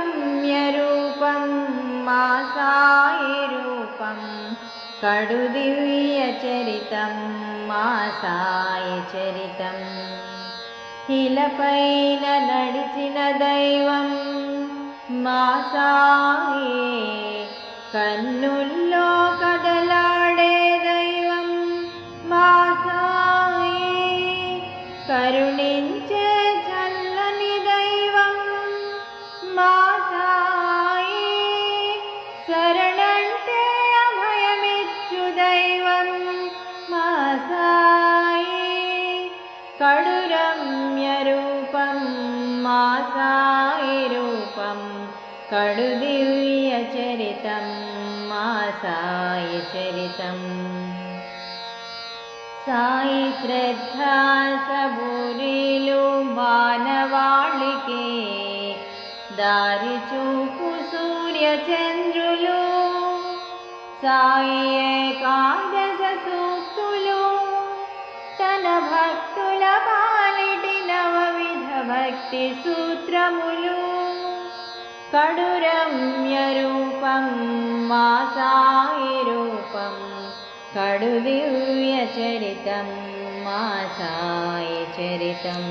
కడురమ్యరూపం మా సాయి రూపం కడు దివ్య చరితం మా సాయి చరితం ఇలపైన నడిచిన దైవం మా సాయి కన్నుల్లో కదలాడే దైవం మా సాయి కరుణించే శరణంటే అభయమిచ్చు దైవం మా సాయి కడురమ్య రూపం మా సాయి రూపం కడు దివ్య చరితం మా సాయి చరితం సాయి శ్రద్ధా సబూరీలు దారి చూపు సూర్య చంద్రులు సాయి ఏకాదశ సూక్తులు తన భక్తుల పాలిటి నవవిధ భక్తి సూత్రములు. కడురమ్య రూపం మా సాయి రూపం కడు దివ్య చరితం మా సాయి చరితం.